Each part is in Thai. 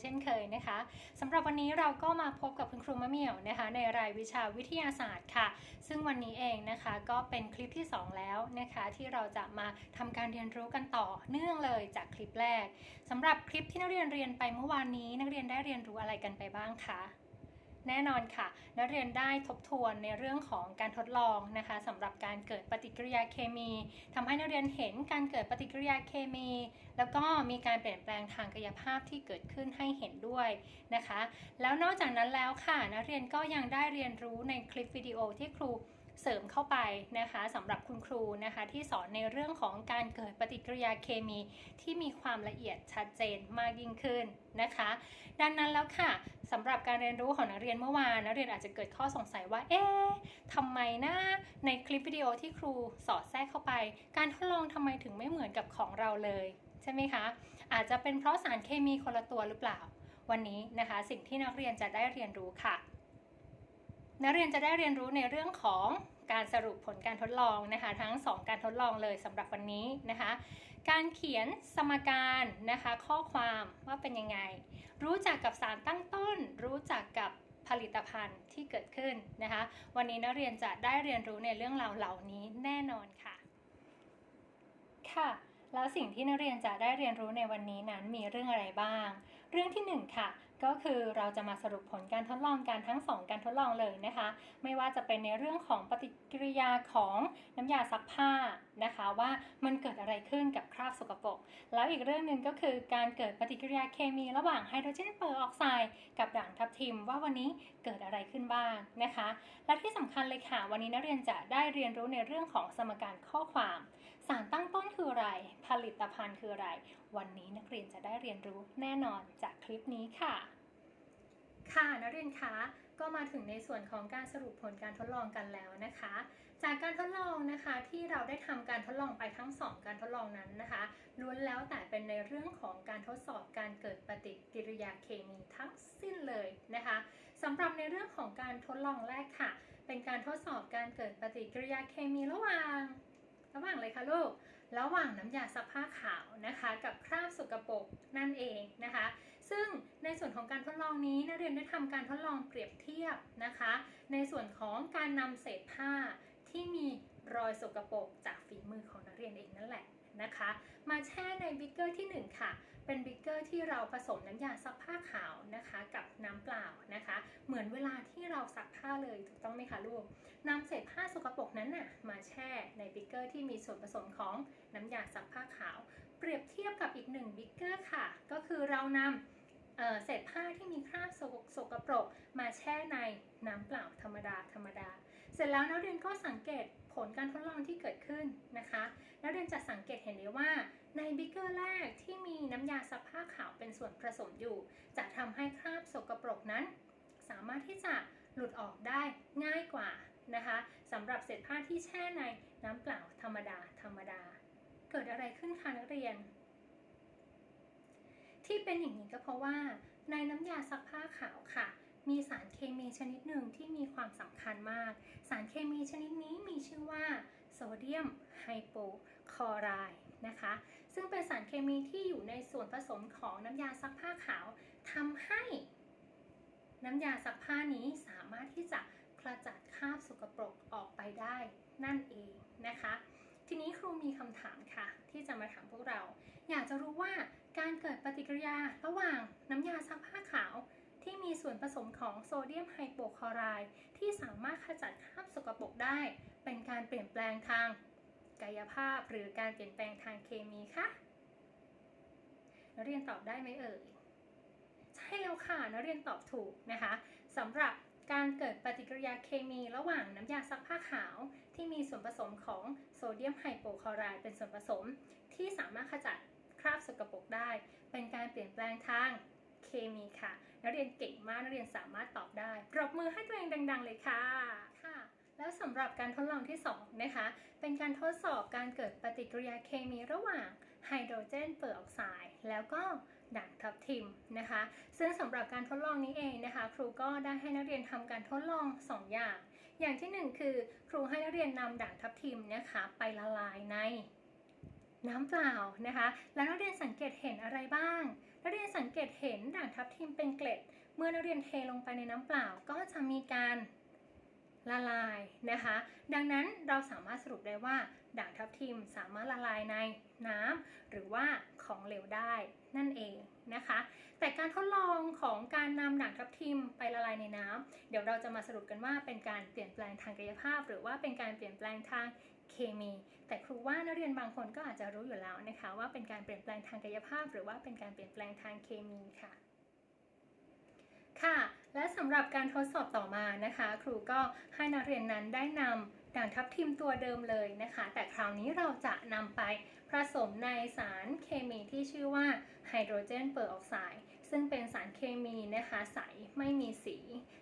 เช่นเคยนะคะสำหรับวันนี้เราก็มาพบกับคุณครูมะเหมี่ยวนะคะ ในรายวิชาวิทยาศาสตร์ค่ะ ซึ่งวันนี้เองนะคะก็เป็นคลิปที่ 2 แล้วนะคะที่เราจะมาทำการเรียนรู้กันต่อเนื่องเลยจากคลิปแรกสำหรับคลิปที่นักเรียนเรียนไปเมื่อวานนี้ นักเรียนได้เรียนรู้อะไรกันไปบ้างคะ แน่นอนค่ะ นักเรียนได้ทบทวนในเรื่องของการทดลองนะคะสำหรับการเกิดปฏิกิริยาเคมีทำให้นักเรียนเห็นการเกิดปฏิกิริยาเคมี แล้วก็มีการเปลี่ยนแปลงทางกายภาพที่เกิดขึ้นให้เห็นด้วยนะคะ แล้วนอกจากนั้นแล้วค่ะ นักเรียนก็ยังได้เรียนรู้ในคลิปวิดีโอที่ครู เสริมเข้าไปนะคะสำหรับคุณครูนะคะที่สอนในเรื่องของการเกิดปฏิกิริยาเคมีที่มีความละเอียดชัดเจนมากยิ่งขึ้นนะคะ ดังนั้นแล้วค่ะสำหรับการเรียนรู้ของนักเรียนเมื่อวานนักเรียนอาจจะเกิดข้อสงสัยว่าเอ๊ะทำไมนะในคลิปวิดีโอที่ครูสอดแทรกเข้าไป การทดลองทำไมถึงไม่เหมือนกับของเราเลยใช่ไหมคะ อาจจะเป็นเพราะสารเคมีคนละตัวหรือเปล่า วันนี้นะคะ สิ่งที่นักเรียนจะได้เรียนรู้ค่ะ นักเรียนจะได้เรียนรู้ในเรื่องของการสรุปผลการทดลองนะคะทั้ง 2 การทดลองเลยสำหรับวันนี้นะคะ การเขียนสมการนะคะข้อความว่าเป็นยังไง รู้จักกับสารตั้งต้น รู้จักกับผลิตภัณฑ์ที่เกิดขึ้นนะคะ วันนี้นักเรียนจะได้เรียนรู้ในเรื่องราวเหล่านี้แน่นอนค่ะ ค่ะ แล้วสิ่งที่นักเรียนจะได้เรียนรู้ในวันนี้นั้นมีเรื่องอะไรบ้าง เรื่องที่ 1 ค่ะ ก็คือเราจะมาสรุปผลการทดลองการทั้ง 2 การทดลองเลยนะคะ ไม่ว่าจะเป็นในเรื่องของปฏิกิริยาของน้ำยาซักผ้านะคะ ว่ามันเกิดอะไรขึ้นกับคราบสกปรก แล้วอีกเรื่องหนึ่งก็คือการเกิดปฏิกิริยาเคมีระหว่างไฮโดรเจนเปอร์ออกไซด์กับด่างทับทิม ว่าวันนี้เกิดอะไรขึ้นบ้างนะคะ และที่สำคัญเลยค่ะ วันนี้นักเรียนจะได้เรียนรู้ในเรื่องของสมการข้อความ สารตั้งต้นคืออะไร ผลิตภัณฑ์คืออะไร วันนี้นักเรียนจะได้เรียนรู้แน่นอนจากคลิปนี้ค่ะ ค่ะนักเรียนคะก็มาถึงในส่วนของการสรุปผลการทดลองกันแล้วนะคะ จากการทดลองนะคะที่เราได้ทำการทดลองไปทั้ง 2 การทดลองนั้นนะคะล้วนแล้วแต่เป็นในเรื่องของการทดสอบการเกิดปฏิกิริยาเคมีทั้งสิ้นเลยนะคะสำหรับในเรื่องของการทดลองแรกค่ะ เป็นการทดสอบการเกิดปฏิกิริยาเคมีระหว่างระหว่างเลยคะลูก ระหว่างน้ำยาซักผ้าขาวนะคะ กับคราบสกปรกนั่นเองนะคะ ซึ่งในส่วนของการทดลองนี้นักเรียนได้ทำการทดลองเปรียบเทียบนะคะ ในส่วนของการนำเศษผ้าที่มีรอยสกปรกจากฝีมือของนักเรียนเองนั่นแหละนะคะ มาแช่ในบิ๊กเกอร์ที่ 1 ค่ะ เป็นบิ๊กเกอร์ที่เราผสมน้ำยาซักผ้าขาวนะคะ กับน้ำเปล่านะคะ เหมือนเวลาที่เราซักผ้าเลยถูกต้องไหมคะลูกนำเศษผ้าสกปรกนั้นน่ะมาแช่ในบิ๊กเกอร์ที่มีส่วนผสมของน้ำยาซักผ้าขาว เปรียบเทียบกับอีกหนึ่งบิ๊กเกอร์ค่ะ ก็คือเรานำ เศษผ้าที่มีคราบสกสกปรกมาแช่ในน้ำเปล่าธรรมดาธรรมดา เสร็จแล้วนักเรียนก็สังเกตผลการทดลองที่เกิดขึ้นนะคะนักเรียนจะสังเกตเห็นได้ว่าในบิ๊กเกอร์แรกที่มีน้ำยาซักผ้าขาวเป็นส่วนผสมอยู่ จะทำให้คราบสกปรกนั้น สามารถที่จะหลุดออกได้ง่ายกว่านะคะสำหรับเศษผ้าที่แช่ในน้ำเปล่าธรรมดาธรรมดา เกิดอะไรขึ้นคะนักเรียน เป็นอย่างนี้ก็เพราะว่า ในน้ำยาซักผ้าขาวค่ะ มีสารเคมีชนิดหนึ่งที่มีความสำคัญมาก สารเคมีชนิดนี้มีชื่อว่าโซเดียมไฮโปคลอไรด์นะคะ ซึ่งเป็นสารเคมีที่อยู่ในส่วนผสมของน้ำยาซักผ้าขาวทำให้ น้ำยาซักผ้านี้สามารถที่จะขจัดคราบสกปรกออกไปได้นั่นเองนะคะ ทีนี้ครูมีคำถามค่ะ ที่จะมาถามพวกเรา อยากจะรู้ว่าการเกิดปฏิกิริยาระหว่างน้ำยาซักผ้าขาวที่มีส่วนผสมของโซเดียมไฮโปคลอไรด์ที่สามารถขจัดคราบสกปรกได้ เป็นการเปลี่ยนแปลงทาง กายภาพหรือการเปลี่ยนแปลงทางเคมีคะนักเรียนตอบได้ไหมเอ่ยใช่แล้วค่ะนักเรียนตอบถูกนะคะสำหรับ การเกิดปฏิกิริยาเคมีระหว่างน้ำยาซักผ้าขาว ที่มีส่วนผสมของโซเดียมไฮโปคลอไรด์เป็นส่วนผสม ที่สามารถขจัดคราบสกปรกได้ เป็นการเปลี่ยนแปลงทางเคมีค่ะ นักเรียนเก่งมากนักเรียนสามารถตอบได้ปรบมือให้ตัวเองดัง ๆ เลยค่ะค่ะแล้วสำหรับการทดลองที่2นะคะ เป็นการทดสอบการเกิดปฏิกิริยาเคมีระหว่างไฮโดรเจนเปอร์ออกไซด์แล้วก็ ด่างทับทิมนะคะ ซึ่งสำหรับการทดลองนี้เองนะคะ ครูก็ได้ให้นักเรียนทำการทดลอง 2 อย่าง อย่างที่ 1 คือครูให้นักเรียนนำด่างทับทิมนะคะไปละลายในน้ำเปล่านะคะ แล้วนักเรียนสังเกตเห็นอะไรบ้าง นักเรียนสังเกตเห็นด่างทับทิมเป็นเกล็ด เมื่อนักเรียนเทลงไปในน้ำเปล่าก็จะมีการละลายนะคะ ดังนั้นเราสามารถสรุปได้ว่า ด่างทับทิมสามารถละลายในน้ำหรือว่าของเหลวได้นั่นเองนะคะ แต่การทดลองของการนำด่างทับทิมไปละลายในน้ำเดี๋ยวเราจะมาสรุปกันว่าเป็นการเปลี่ยนแปลงทางกายภาพ หรือว่าเป็นการเปลี่ยนแปลงทางเคมี แต่ครูว่านักเรียนบางคนก็อาจจะรู้อยู่แล้วนะคะ ว่าเป็นการเปลี่ยนแปลงทางกายภาพ หรือว่าเป็นการเปลี่ยนแปลงทางเคมีค่ะค่ะ และสำหรับการทดสอบต่อมานะคะ ครูก็ให้นักเรียนนั้นได้น ด่างทับทิมตัวเดิมเลยนะคะ แต่คราวนี้เราจะนำไปผสมในสารเคมีที่ชื่อว่าไฮโดรเจนเปอร์ออกไซด์ซึ่งเป็นสารเคมีนะคะใสไม่มีสี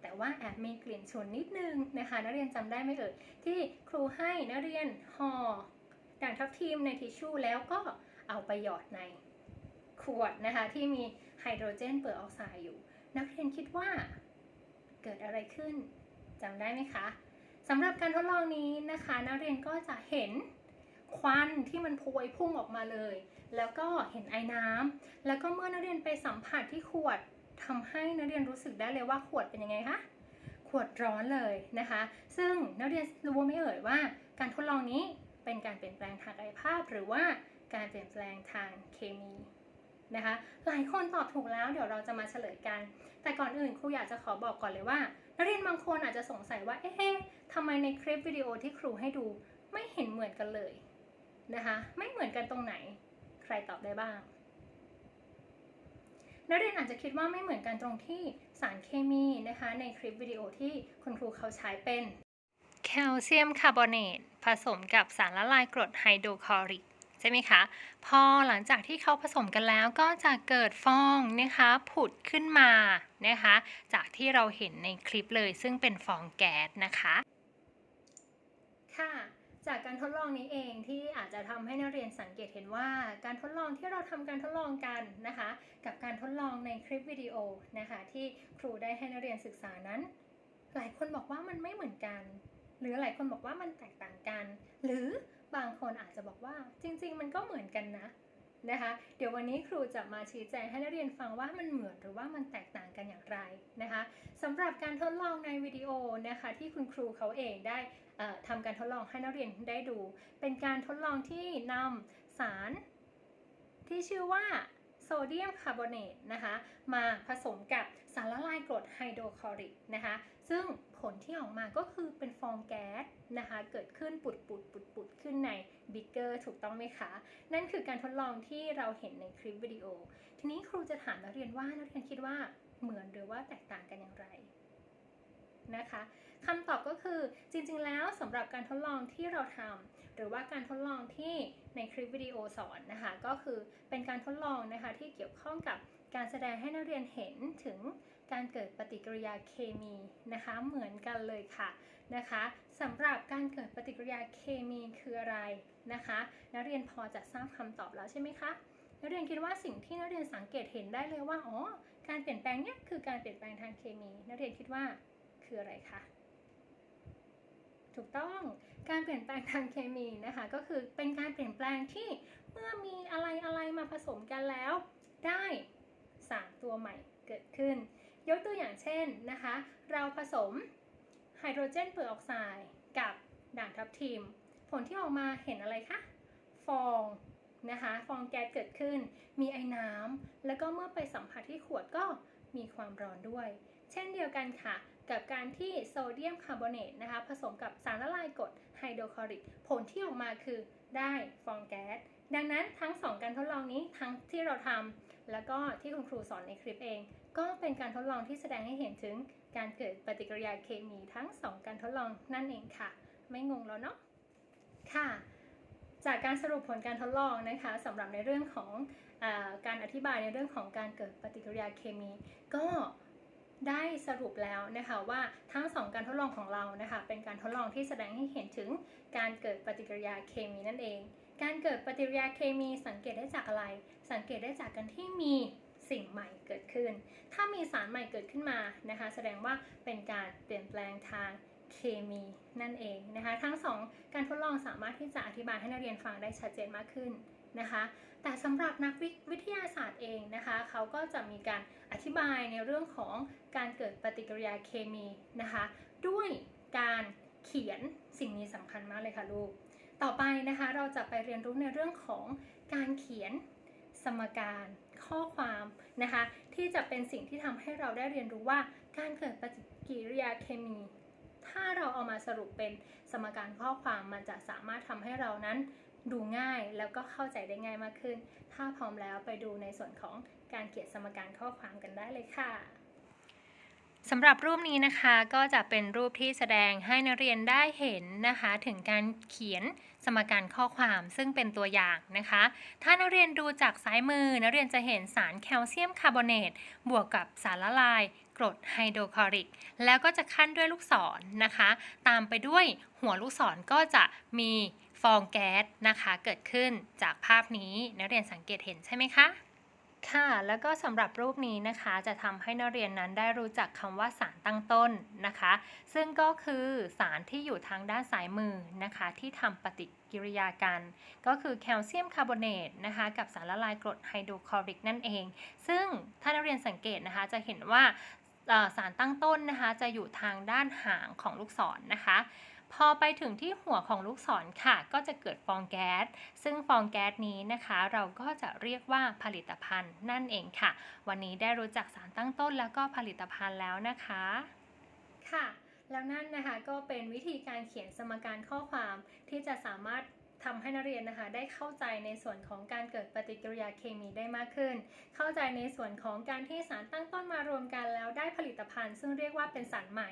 แต่ว่าแอบมีกลิ่นฉุนนิดนึงนะคะ นักเรียนจำได้ไหมเอ่ยที่ครูให้นักเรียนห่อด่างทับทิมในทิชชู่แล้วก็เอาไปหยอดในขวดนะคะ ที่มีไฮโดรเจนเปอร์ออกไซด์อยู่ นักเรียนคิดว่าเกิดอะไรขึ้นจำได้ไหมคะ สำหรับการทดลองนี้นะคะนักเรียนก็จะเห็นควันที่มันพวยพุ่งออกมาเลย แล้วก็เห็นไอ้น้ำแล้วก็เมื่อนักเรียนไปสัมผัสที่ขวดทำให้นักเรียนรู้สึกได้เลยว่าขวดเป็นยังไงคะ ขวดร้อนเลยนะคะ ซึ่งนักเรียนรู้ไหม่เอ่ยว่า การทดลองนี้เป็นการเปลี่ยนแปลงทางกายภาพ หรือว่าการเปลี่ยนแปลงทางเคมีนะคะ หลายคนตอบถูกแล้วเดี๋ยวเราจะมาเฉลยกัน แต่ก่อนอื่นครูอยากจะขอบอกก่อนเลยว่า นักเรียนบางคนอาจจะสงสัยว่า เอ๊ะทำไมในคลิปวิดีโอที่ครูให้ดูไม่เห็นเหมือนกันเลยนะคะ ไม่เหมือนกันตรงไหน ใครตอบได้บ้าง นักเรียนอาจจะคิดว่าไม่เหมือนกันตรงที่สารเคมีนะคะ ในคลิปวิดีโอที่คุณครูเขาใช้เป็นแคลเซียมคาร์บอเนตผสมกับสารละลายกรดไฮโดรคลอริก ใช่ไหมคะ พอหลังจากที่เขาผสมกันแล้วก็จะเกิดฟองนะคะผุดขึ้นมานะคะ จากที่เราเห็นในคลิปเลยซึ่งเป็นฟองแก๊สนะคะ ค่ะจากการทดลองนี้เองที่อาจจะทำให้นักเรียนสังเกตเห็นว่า การทดลองที่เราทำการทดลองกันนะคะ กับการทดลองในคลิปวิดีโอนะคะที่ครูได้ให้นักเรียนศึกษานั้น หลายคนบอกว่ามันไม่เหมือนกัน หรือหลายคนบอกว่ามันแตกต่างกัน หรือ บางคนอาจจะบอกว่าจริง ๆ มันก็เหมือนกันนะนะคะ เดี๋ยววันนี้ครูจะมาชี้แจงให้นักเรียนฟังว่ามันเหมือนหรือว่ามันแตกต่างกันอย่างไรนะคะสำหรับการทดลองในวิดีโอนะคะที่คุณครูเขาเองได้ทำการทดลองให้นักเรียนได้ดู เป็นการทดลองที่นำสารที่ชื่อว่าโซเดียมคาร์บอเนตนะคะมาผสมกับสารละลายกรดไฮโดรคลอริกนะคะ ซึ่งผลที่ออกมาก็คือเป็นฟองแก๊สนะคะ เกิดขึ้นปุดปุดปุดปุดขึ้นในบิ๊กเกอร์ถูกต้องไหมคะ นั่นคือการทดลองที่เราเห็นในคลิปวิดีโอ ทีนี้ครูจะถามนักเรียนว่านักเรียนคิดว่าเหมือนหรือว่าแตกต่างกันอย่างไรนะคะคำตอบก็คือจริงๆ แล้วสำหรับการทดลองที่เราทำหรือว่าการทดลองที่ในคลิปวิดีโอสอนนะคะก็คือเป็นการทดลองนะคะที่เกี่ยวข้องกับการแสดงให้นักเรียนเห็นถึง การเกิดปฏิกิริยาเคมีนะคะเหมือนกันเลยค่ะนะคะสำหรับการเกิดปฏิกิริยาเคมีคืออะไรนะคะนักเรียนพอจะทราบคำตอบแล้วใช่ไหมคะนักเรียนคิดว่าสิ่งที่นักเรียนสังเกตเห็นได้เลยว่าอ๋อการเปลี่ยนแปลงเนี้ยคือการเปลี่ยนแปลงทางเคมี นักเรียนคิดว่าคืออะไรคะถูกต้องการเปลี่ยนแปลงทางเคมีนะคะก็คือเป็นการเปลี่ยนแปลงที่เมื่อมีอะไรอะไรมาผสมกันแล้ว ได้สารตัวใหม่เกิดขึ้น ยกตัวอย่างเช่นนะคะ เราผสมไฮโดรเจนเปอร์ออกไซด์กับด่างทับทิม ผลที่ออกมาเห็นอะไรคะ ฟองนะคะ ฟองแก๊สเกิดขึ้น มีไอ้น้ำ แล้วก็เมื่อไปสัมผัสที่ขวดก็มีความร้อนด้วย เช่นเดียวกันค่ะ กับการที่โซเดียมคาร์บอเนตนะคะ ผสมกับสารละลายกรดไฮโดรคลอริก ผลที่ออกมาคือได้ฟองแก๊ส ดังนั้นทั้ง 2 การทดลองนี้ทั้งที่เราทำแล้วก็ที่คุณครูสอนในคลิปเอง ก็เป็นการทดลองที่แสดงให้เห็นถึงการเกิดปฏิกิริยาเคมีทั้ง 2 การทดลองนั่นเองค่ะ ไม่งงแล้วเนาะค่ะ จากการสรุปผลการทดลองนะคะสำหรับในเรื่องของอการอธิบายในเรื่องของการเกิดปฏิกิริยาเคมี ก็ได้สรุปแล้วนะคะว่าทั้ง 2 การทดลองของเรานะคะเป็นการทดลองที่แสดงให้เห็นถึงการเกิดปฏิกิริยาเคมีนั่นเอง การเกิดปฏิกิริยาเคมีสังเกตได้จากอะไร สังเกตได้จากการที่มี สิ่งใหม่เกิดขึ้น ถ้ามีสารใหม่เกิดขึ้นมานะคะ แสดงว่าเป็นการเปลี่ยนแปลงทางเคมีนั่นเองนะคะ ทั้งสองการทดลองสามารถที่จะอธิบายให้นักเรียนฟังได้ชัดเจนมากขึ้นนะคะ แต่สำหรับนักวิวิทยาศาสตร์เองนะคะ เขาก็จะมีการอธิบายในเรื่องของการเกิดปฏิกิริยาเคมีนะคะ ด้วยการเขียนสิ่งนี้สำคัญมากเลยค่ะลูก ต่อไปนะคะเราจะไปเรียนรู้ในเรื่องของการเขียน มการข้อความนะคะที่จะเป็นสิ่งที่ทำให้เราได้เรียนรู้ว่าการเกิดปฏิกิริยาเคมี ถ้าเราเอามาสรุปเป็นสมการข้อความมันจะสามารถทำให้เรานั้นดูง่ายแล้วก็เข้าใจได้ง่ายมากขึ้น ถ้าพร้อมแล้วไปดูในส่วนของการเขียนสมการข้อความกันได้เลยค่ะ สำหรับรูปนี้นะคะก็จะเป็นรูปที่แสดงให้นักเรียนได้เห็นนะคะ ถึงการเขียนสมการข้อความซึ่งเป็นตัวอย่างนะคะ ถ้านักเรียนดูจากซ้ายมือนักเรียนจะเห็นสารแคลเซียมคาร์บอเนตบวกกับสารละลายกรดไฮโดรคลอริก แล้วก็จะขั้นด้วยลูกศรนนะคะ ตามไปด้วยหัวลูกศรก็จะมีฟองแก๊สนะคะ เกิดขึ้นจากภาพนี้นักเรียนสังเกตเห็นใช่ไหมคะ ค่ะ แล้วก็สำหรับรูปนี้นะคะจะทำให้นักเรียนนั้นได้รู้จักคำว่าสารตั้งต้นนะคะ ซึ่งก็คือสารที่อยู่ทางด้านซ้ายมือนะคะ ที่ทำปฏิกิริยากัน ก็คือแคลเซียมคาร์บอเนตนะคะ กับสารละลายกรดไฮโดรคลอริกนั่นเอง ซึ่งถ้านักเรียนสังเกตนะคะ จะเห็นว่าสารตั้งต้นนะคะ จะอยู่ทางด้านหางของลูกศรนะคะ พอไปถึงที่หัวของลูกศรค่ะ ก็จะเกิดฟองแก๊ส ซึ่งฟองแก๊สนี้นะคะ เราก็จะเรียกว่าผลิตภัณฑ์นั่นเองค่ะ วันนี้ได้รู้จักสารตั้งต้นแล้วก็ผลิตภัณฑ์แล้วนะคะ ค่ะ แล้วนั่นนะคะก็เป็นวิธีการเขียนสมการข้อความที่จะสามารถทำให้นักเรียนนะคะได้เข้าใจในส่วนของการเกิดปฏิกิริยาเคมีได้มากขึ้น เข้าใจในส่วนของการที่สารตั้งต้นมารวมกันแล้วได้ผลิตภัณฑ์ ซึ่งเรียกว่าเป็นสารใหม่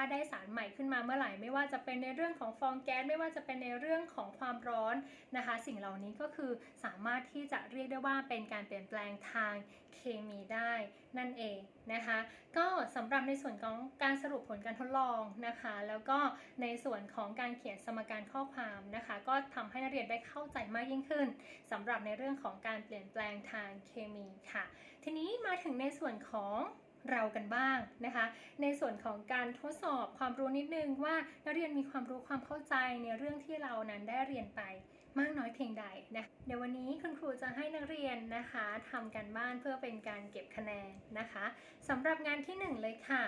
ถ้าได้สารใหม่ขึ้นมาเมื่อไหร่ ไม่ว่าจะเป็นในเรื่องของฟองแก๊สไม่ว่าจะเป็นในเรื่องของความร้อนนะคะ สิ่งเหล่านี้ก็คือสามารถที่จะเรียกได้ว่าเป็นการเปลี่ยนแปลงทางเคมีได้นั่นเองนะคะ ก็สำหรับในส่วนของการสรุปผลการทดลองนะคะ แล้วก็ในส่วนของการเขียนสมการข้อความนะคะ ก็ทำให้นักเรียนได้เข้าใจมากยิ่งขึ้นสำหรับในเรื่องของการเปลี่ยนแปลงทางเคมีค่ะ ทีนี้มาถึงในส่วนของ เรากันบ้างนะคะ ในส่วนของการทดสอบความรู้นิดนึงว่านักเรียนมีความรู้ความเข้าใจในเรื่องที่เรานั้นได้เรียนไปมากน้อยเพียงใดนะเดี๋ยววันนี้คุณครูจะให้นักเรียนนะคะทำกันบ้านเพื่อเป็นการเก็บคะแนนนะคะสำหรับงานที่หนึ่งเลยค่ะ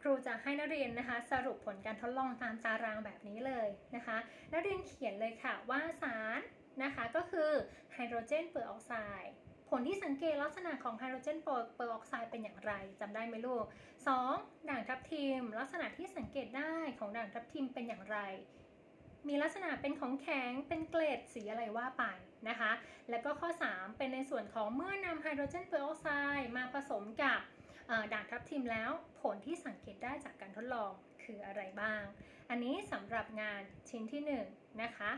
ครูจะให้นักเรียนนะคะ สรุปผลการทดลองตามตารางแบบนี้เลยนะคะ นักเรียนเขียนเลยค่ะว่าสารนะคะก็คือไฮโดรเจนเปอร์ออกไซด์ ผลที่สังเกตลักษณะของไฮโดรเจนเปอร์ออกไซด์เป็นอย่างไรจำได้ไหมลูก 2. ด่างทับทิม ลักษณะที่สังเกตได้ของด่างทับทิมเป็นอย่างไร มีลักษณะเป็นของแข็งเป็นเกล็ดสีอะไรว่าไปนะคะ แล้วก็ข้อ 3 เป็นในส่วนของเมื่อนำไฮโดรเจนเปอร์ออกไซด์มาผสมกับด่างทับทิมแล้วผลที่สังเกตได้จากการทดลองคืออะไรบ้าง อันนี้สำหรับงานชิ้นที่ 1นงนะคะ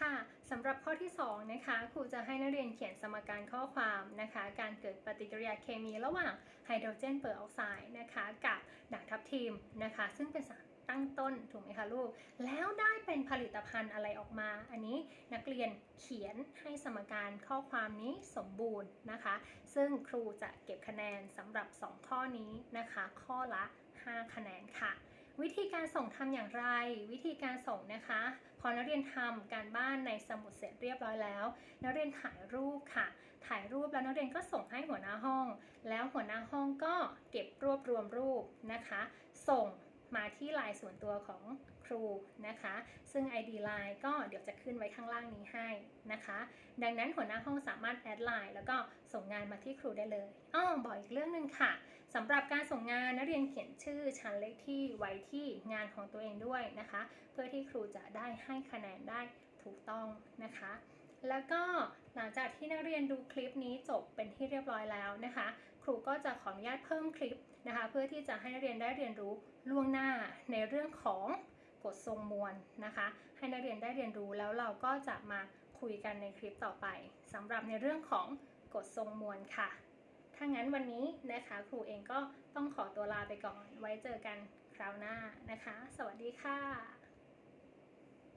ค่ะสำหรับข้อที่2นะคะครูจะให้นักเรียนเขียนสมการข้อความนะคะ การเกิดปฏิกิริยาเคมีระหว่างไฮโดรเจนเปอร์ออกไซด์นะคะกับด่างทับทิมนะคะ ซึ่งเป็นสารตั้งต้นถูกไหมคะลูก แล้วได้เป็นผลิตภัณฑ์อะไรออกมา อันนี้นักเรียนเขียนให้สมการข้อความนี้สมบูรณ์นะคะ ซึ่งครูจะเก็บคะแนนสำหรับ 2 ข้อนี้นะคะ ข้อละ 5 คะแนนค่ะ วิธีการส่งทำอย่างไร วิธีการส่งนะคะ อนักเรียนทำการบ้านในสมุดเสร็จเรียบร้อยแล้ว นักเรียนถ่ายรูปค่ะ ถ่ายรูปแล้วนักเรียนก็ส่งให้หัวหน้าห้อง แล้วหัวหน้าห้องก็เก็บรวบรวมรูปนะคะ ส่งมาที่ไลน์ส่วนตัวของครูนะคะ ซึ่ง ID ไลน์ก็เดี๋ยวจะขึ้นไว้ข้างล่างนี้ให้นะคะ ดังนั้นหัวหน้าห้องสามารถแอดไลน์แล้วก็ส่งงานมาที่ครูได้เลยอ้อบอกอีกเรื่องหนึ่งค่ะ สำหรับการส่งงานนักเรียนเขียนชื่อชั้นเลขที่ไว้ที่งานของตัวเองด้วยนะคะ เพื่อที่ครูจะได้ให้คะแนนได้ถูกต้องนะคะ แล้วก็หลังจากที่นักเรียนดูคลิปนี้จบเป็นที่เรียบร้อยแล้วนะคะ ครูก็จะขออนุญาตเพิ่มคลิปนะคะ เพื่อที่จะให้นักเรียนได้เรียนรู้ล่วงหน้าในเรื่องของกฎทรงมวลนะคะ ให้นักเรียนได้เรียนรู้แล้วเราก็จะมาคุยกันในคลิปต่อไปสำหรับในเรื่องของกฎทรงมวลค่ะ ถ้างั้นวันนี้นะคะครูเองก็ต้องขอตัวลาไปก่อน ไว้เจอกันคราวหน้านะคะ สวัสดีค่ะ